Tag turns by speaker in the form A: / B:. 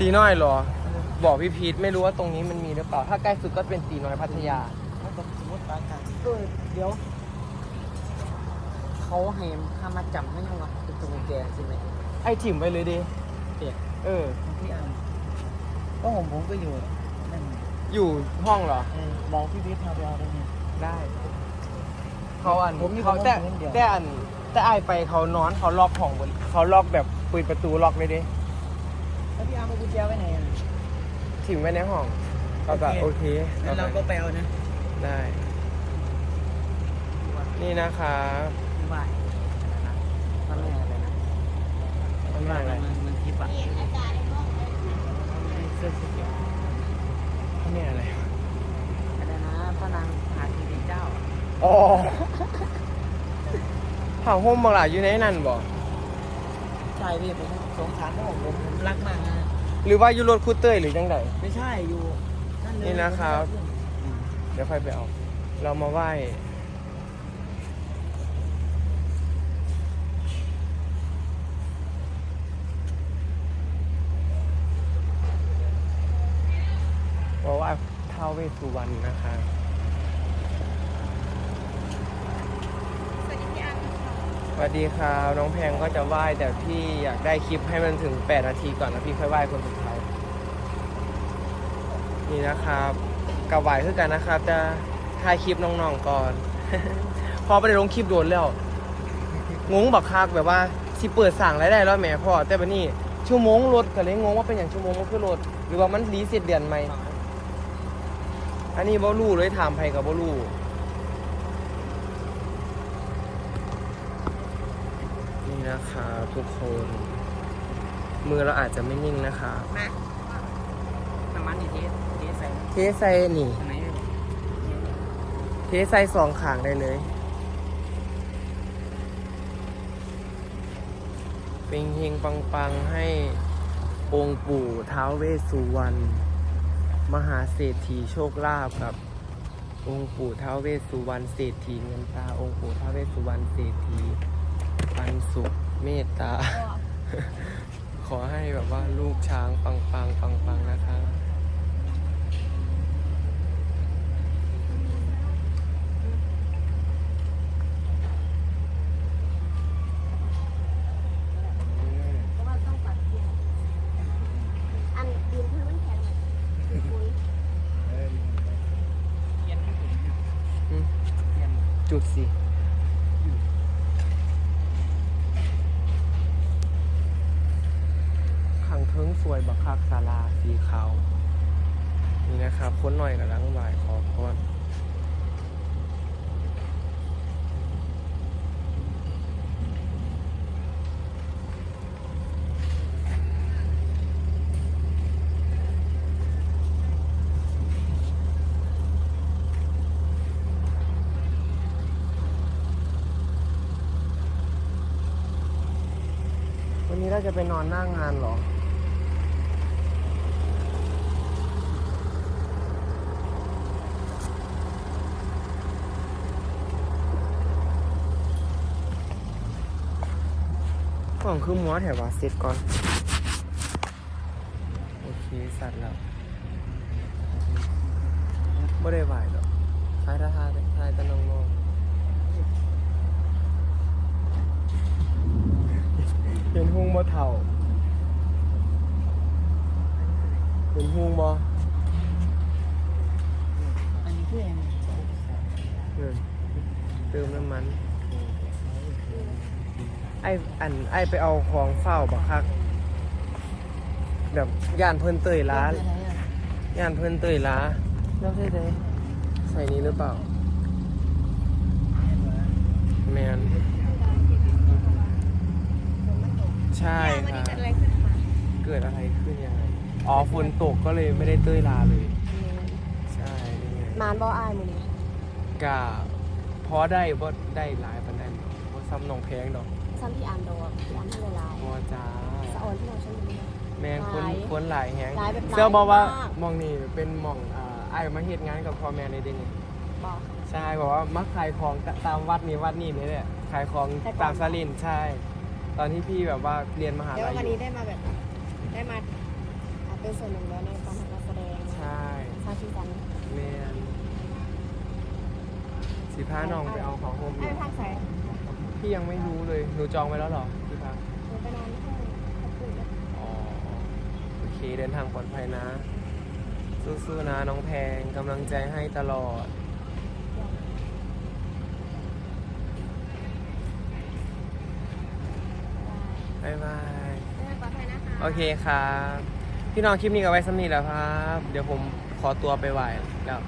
A: ตีน้อยเหรอ บอกพี่พีทไม่รู้ว่าตรงนี้มันมีหรือเปล่า ถ้าใกล้สุดก็เป็นตีน้อยพัทยา
B: มันก็สมมติปราการเออเดี๋ยว เขาให้ค่ามาจำไม่ยังวะเป็นตัวกุญแจใช่ไหม
A: ไอ้ถิ่มไปเลยดิ
B: เด็ก
A: เออ
B: พี่อันก็ผมผมก็อยู่นั่น
A: อยู่ห้องเหรอ
B: เออบอกพี่พีทพาไปเอาได้ไหม
A: ได้ เขาอัน
B: ผมมี
A: เขา
B: ผม
A: แต่
B: ผมเดียว
A: แต่อันแต่ไอายไปเขานอนเขาล็อกห้องหมดเขาล็อกแบบปิดประตูล็อกเลยดิ
B: แล้ว พี่อาร์มเอากุญแจไว้ไหนอะ
A: ถิ่มไว้ในห้องเราก็โอเค
B: งั้นเราก็ไปเอานะ
A: ได้ นี่นะครับ
B: ไม่ว่ามันไม่อะไรนะ
A: มันไม่อะไร
B: มันมันทิปอะ
A: เสื้อสีเขียวมันไม่อะไร
B: อะไรนะพระนางหาทีวีเจ้า
A: อ๋อผ้าห่มบางหลายอยู่ในนั่นบ่
B: ใช่พี่ผม สงสารพ่อผมผมผมรักมากนะ
A: หรือว่าอยู่รถคูเตอร์หรือจังได
B: ไม่ใช่อยู่นั่นเลย
A: นี่นะครับ เดี๋ยวค่อยไปเอา เรามาไหว้มาไหว้ท้าวเวสสุวรรณนะคะ สวัสดีครับน้องแพงก็จะไหว้แต่พี่อยากได้คลิปให้มันถึง 8 นาทีก่อนแล้วพี่ค่อยไหว้คนสุดท้ายนี่นะครับกับไหว้คือกันนะครับจะถ่ายคลิปน้องๆก่อน พอไปลงคลิปโดนแล้วงงบักคักแบบว่าสิเปิดสั่งรายได้แล้วแหมพ่อแต่บัดนี้ชั่วโมงรถก็เลยงงว่าเป็นอย่างชั่วโมงมันคือรถหรือว่ามันรีเซ็ตเดือนใหมอันนี้บ่รู้เลยถามใครกับบ่รู้นี่ นะครับทุกคน มือเราอาจจะไม่นิ่งนะครับ
B: มาน้ำมันนี่เทสเทสใส่
A: เทใส่นี่
B: อันไหน
A: เทใส่สองขางได้เลย เป็นเฮงปังปังๆ ให้องค์ปู่ท้าวเวสสุวรรณมหาเศรษฐีโชคลาภกับ องค์ปู่ท้าวเวสสุวรรณเศรษฐีเงินตาองค์ปู่ท้าวเวสสุวรรณเศรษฐี ปันสุขเมตตา ขอให้แบบว่าลูกช้างปังปังปังปังๆนะคะ
C: เพราะว่าต้องปัดเทียนอันดินพื้นมันแข็งคือคุย
B: เทียนไม่ถึง
A: อืม
B: เทียน
A: จุดสิ ขัง เทิงสวยบักคักศาลาสีขาวนี่นะครับค้นหน่อยกับล้างบ่ายขอพรวันนี้เราจะไปนอนหน้างานหรอ ก่อนคือหมัวแถวว่าเสร็จก่อน โอเค สัตว์แล้วไม่ได้ไหวหรอกทายท่าทายทายแตะนองนองเห็นหุงบ่เถ่าเห็นหุงบ่
B: อันนี้คือเอง
A: เงินเติมน้ำมัน ไออันไอไปเอาของเฝ้าบักคัก แบบย่านเพิ่นเตยล้าย่านเพิ่นเตยล้า
B: เราใช่ไหม
A: ใส่นี้หรือเปล่า แมนใช่
C: วัน
A: ค
C: นี้
A: รับ
C: เกิดอะไรขึ้นคะ
A: เกิดอะไรขึ้นยังไงอ๋อฝนตกก็เลยไม่ได้เตยลาเลย ใช่นี่ไง
C: มานบ่อายมือนี้
A: กะพอได้บ่ได้หลายปันได้บ่ซ้ำหนองแพงดอก
C: ซ้ำที่อ่านดอกที่อ่านให้ละลาย
A: บ่จ้า
C: สะออนที่เราใช้มือนี้
A: แม่งคน
C: หลาย
A: คนหลายแฮง
C: หลายแบบหลาย
A: เสื้อบอกว่ามา
C: ก
A: มองนี่เป็นหมองอ่าไอ้ายมาเฮ็ดงานกับพ่อแม่ในเดนี่
C: บอก
A: ใช่บอกว่ามักขายของตามวัดนี้วัดนี้นี่แหละขายของ
C: แต่ก่อน
A: ตามซาลินใช่ ตอนที่พี่แบบว่าเรียนมหา
C: เดี๋ยว
A: ลัย
C: วัน
A: อ
C: นี้
A: ยู่
C: ได้มาแบบได้มาอะไรเป็นส่วนหนึ่งแล้วในการทำการแสดง
A: ใช่
C: ชาติสัน
A: แมน สิพาน้องไปเอาของโฮมอ
C: ไอ้
A: ยู่
C: ภาคใส่
A: พี่ยังไม่รู้เลยหนูจองไว้แล้วเหรอพี่พัก
C: หนูไปนอนที่ห้องขอบคุณนะ
A: อ๋อโอเคเดินทางปลอดภัยนะ สู้ๆนะน้องแพงกำลังใจให้ตลอด บ๊ายบาย
C: เดินปลอดภัยนะคะ
A: โอเคครับ พี่น้องคลิปนี้ก็ไว้สำนีแล้วครับ เดี๋ยวผมขอตัวไปไหวแล้ว